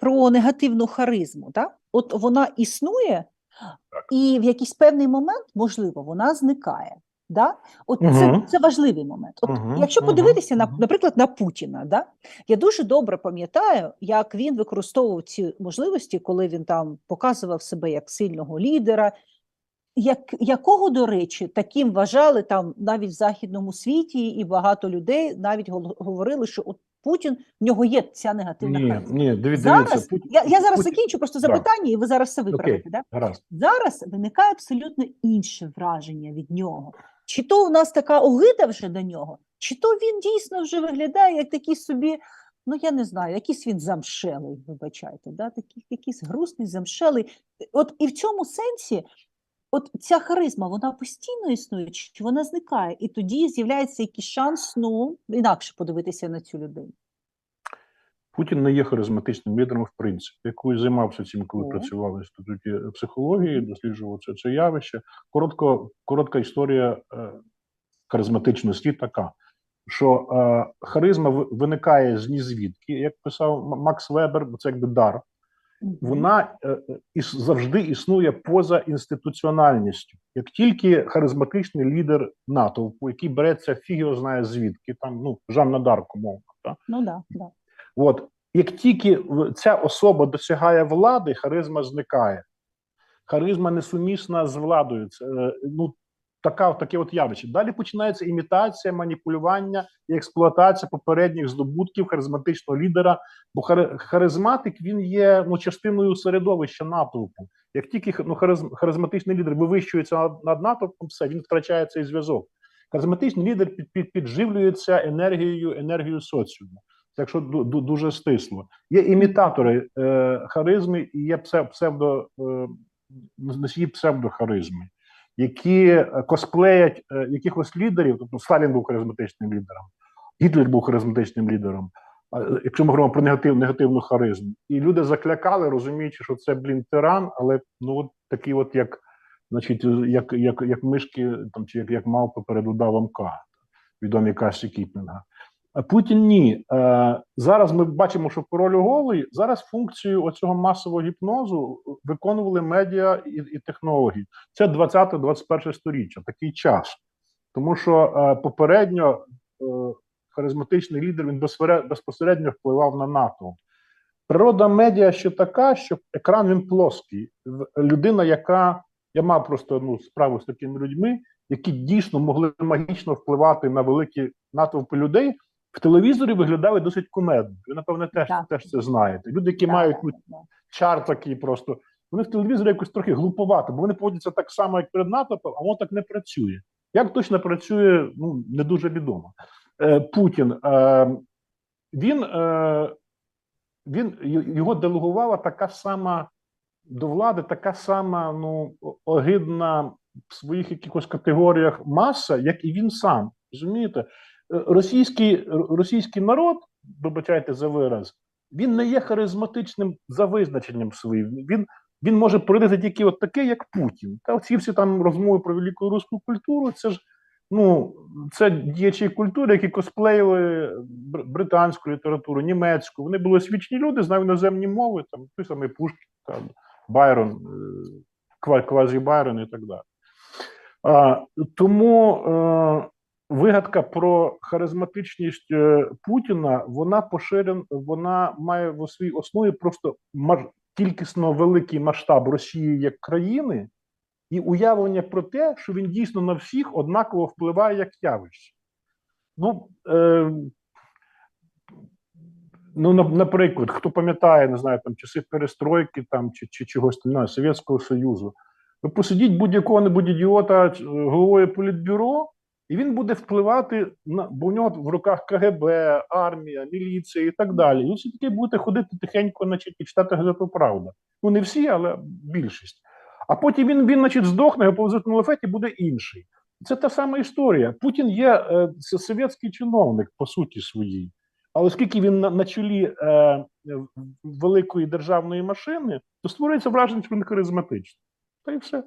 про негативну харизму. Так? От вона існує, і в якийсь певний момент, можливо, вона зникає. Да? От це, це важливий момент. От Мгм, якщо подивитися на, наприклад, на Путіна, да? я дуже добре пам'ятаю, як він використовував ці можливості, коли він там показував себе як сильного лідера, як, якого, до речі, таким вважали там навіть в західному світі, і багато людей навіть говорили, що от Путін в нього є ця негативна Ні, ні, диві- Зараз дивіться, я, я зараз Путін- закінчу просто Да. запитання, і ви зараз все Окей. виправите. Да? Гаразд. Зараз виникає абсолютно інше враження від нього. Чи то у нас така огида вже до нього, чи то він дійсно вже виглядає як такий собі, ну я не знаю, якийсь він замшелий, вибачайте, да? такий якийсь грустний, замшелий. От і в цьому сенсі, от ця харизма, вона постійно існує, чи вона зникає, і тоді з'являється якийсь шанс ну, інакше подивитися на цю людину. Путін не є харизматичним лідером, в принципі. Я колись займався цим, коли О. працював в інституті психології, досліджував це, це явище. Коротко, коротка історія е, харизматичності така, що е, харизма виникає з нізвідки, як писав Макс Вебер, бо це якби дар. Вона е, е, завжди існує поза інституціональністю. Як тільки харизматичний лідер натовпу, який береться фіг його знає звідки, там ну Жанна Дарк, умовно, так? Ну да, да. От як тільки ця особа досягає влади, харизма зникає. Харизма несумісна з владою. Це е, ну така таке от явище. Далі починається імітація, маніпулювання і експлуатація попередніх здобутків харизматичного лідера. Бо хари- харизматик він є ну частиною середовища натовпу. Як тільки ну, харизм, харизматичний лідер вивищується над, натовпом, все він втрачає цей зв'язок. Харизматичний лідер під, під, підживлюється енергією, енергією соціуму. Так що ду- ду- дуже стисло. Є імітатори е, харизми і є псе- псевдо е, носії псевдохаризми, які е, косплеять е, якихось лідерів. Тобто Сталін був харизматичним лідером, Гітлер був харизматичним лідером. Якщо ми говоримо про негатив, негативну харизму, і люди заклякали, розуміючи, що це блін тиран, але ну от такий, от як, значить, як, як, як мишки там чи як, як мавпи перед удавом К, відомі каші Кіплінга. Путін ні. Е, зараз ми бачимо, що король голий зараз функцію оцього масового гіпнозу виконували медіа і, і технології. Це 20-21 сторіччя, такий час. Тому що е, попередньо е, харизматичний лідер він безпосередньо впливав на НАТО. Природа медіа ще така, що екран він плоский. Людина, яка я мав просто ну, справу з такими людьми, які дійсно могли магічно впливати на великі натовпи людей, в телевізорі виглядали досить кумедно. Ви, напевне, теж, Так. теж це знаєте. Люди, які Да, мають ну, чар такий просто. Вони в телевізорі якось трохи глуповато, бо вони поводяться так само, як перед натовпом, а воно так не працює. Як точно працює, ну не дуже відомо. Е, Путін е, він, е, він його делегувала така сама до влади, така сама ну огидна в своїх якихось категоріях маса, як і він сам. Розумієте? Е, Російський, російський народ, вибачайте за вираз, він не є харизматичним за визначенням своїм. Він, він може породити тільки от такий, як Путін. Та ці всі там розмови про велику руську культуру, це ж ну, це діячі культури, які косплеїли британську літературу, німецьку. Вони були освічені люди, знали іноземні мови, там той самий Пушкін, там, Байрон, е, квазі Байрон і так далі. А, тому е, вигадка про харизматичність е, Путіна, вона поширена, вона має в своїй основі просто кількісно великий масштаб Росії як країни і уявлення про те, що він дійсно на всіх однаково впливає як явище. Ну, е, ну наприклад, хто пам'ятає, не знаю, там часи перестройки там, чи, чи чогось там, Совєтського Союзу, ви посидіть будь-якого небудь ідіота е, головою політбюро, і він буде впливати на бо у нього в руках КГБ, армія, міліція і так далі. І все таки будете ходити тихенько, значить, і читати газету Правда. Ну не всі, але більшість. А потім він, він значить, здохне, його повезуть на лафеті, буде інший. Це та сама історія. Путін є е, совєтський чиновник по суті своїй. Але оскільки він на, на чолі е, великої державної машини, то створюється враження, що він харизматичний. Та й все.